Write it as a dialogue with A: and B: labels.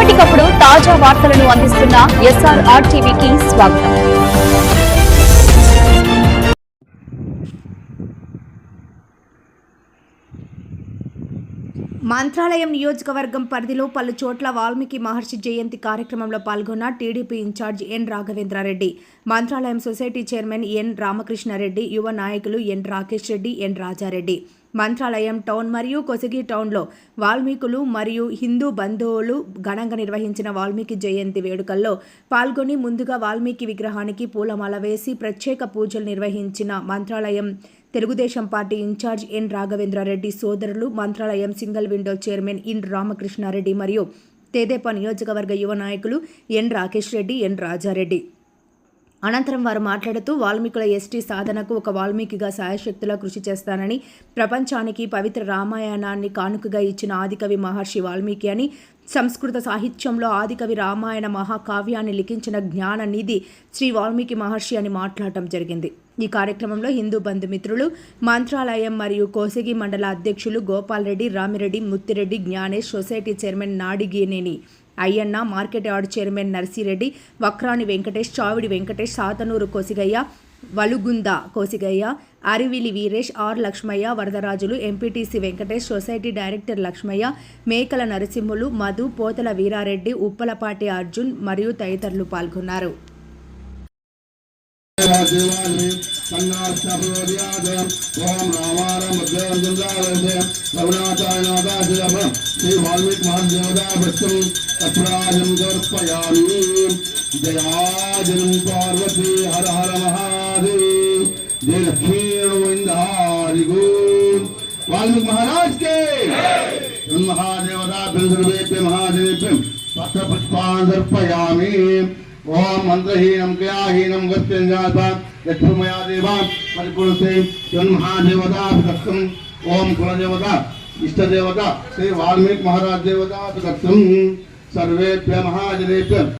A: ఎప్పటికప్పుడు తాజా వార్తలను అందిస్తున్న ఎస్ఆర్ఆర్ టీవీకి స్వాగతం.
B: మంత్రాలయం నియోజకవర్గం పరిధిలో పలు చోట్ల వాల్మీకి మహర్షి జయంతి కార్యక్రమంలో పాల్గొన్న TDP incharge N Raghavendra Reddy Mantralayam society chairman N Ramakrishna Reddy యువ నాయకులు N Rakesh Reddy N Raja Reddy. Mantralayam town మరియు కొసగి టౌన్లో వాల్మీకులు మరియు హిందూ బంధువులు ఘనంగా నిర్వహించిన వాల్మీకి జయంతి వేడుకల్లో పాల్గొని ముందుగా వాల్మీకి విగ్రహానికి పూలమాల వేసి ప్రత్యేక పూజలు నిర్వహించిన Mantralayam Telugu Desam party incharge N Raghavendra Reddy సోదరులు Mantralayam single window chairman N Ramakrishna Reddy మరియు తెదేప నియోజకవర్గ యువ నాయకులు ఎన్ రాకేష్ రెడ్డి ఎన్ రాజారెడ్డి. అనంతరం వారు మాట్లాడుతూ వాల్మీకుల ఎస్టీ సాధనకు ఒక వాల్మీకిగా సాయశక్తులా కృషి చేస్తానని ప్రపంచానికి పవిత్ర రామాయణాన్ని కానుకగా ఇచ్చిన ఆదికవి మహర్షి వాల్మీకి అని సంస్కృత సాహిత్యంలో ఆదికవి రామాయణ మహాకావ్యాన్ని లిఖించిన జ్ఞాన నిధి శ్రీ వాల్మీకి మహర్షి అని మాట్లాడటం జరిగింది. ఈ కార్యక్రమంలో హిందూ బంధుమిత్రులు మంత్రాలయం మరియు కోసిగి మండల అధ్యక్షులు Gopal Reddy Rami Reddy Muthi Reddy Gnanesh society chairman Nadigeneni Ayyanna market yard chairman Narsi Reddy Vakrani Venkatesh Chavidi Venkatesh Satanur Kosigayya Valugunda Kosigayya Arivili Veeresh R Lakshmayya Varadarajulu MPTC Venkatesh society director Lakshmayya Mekala Narasimhulu Madhu పోతల వీరారెడ్డి ఉప్పలపాటి అర్జున్ మరియు తదితరులు పాల్గొన్నారు.
C: జయాజనం పార్వతీ హర హర दिल खेड़ो इंदहारी गुण वाल्मीकि महाराज के महादेवता बिंदुर्वेप्य महादेव्यम पत्र पुष्पांजर्पयामी ओम मंत्रहीनम क्रियाहीनम गत्यंजाता यक्षमया देवा परिपुरुषे महादेवता दत्तम ओम कुलदेवता इष्टदेवता श्री वाल्मीकि महाराज देवता दत्तम सर्वेभ्य महाजनेभ्य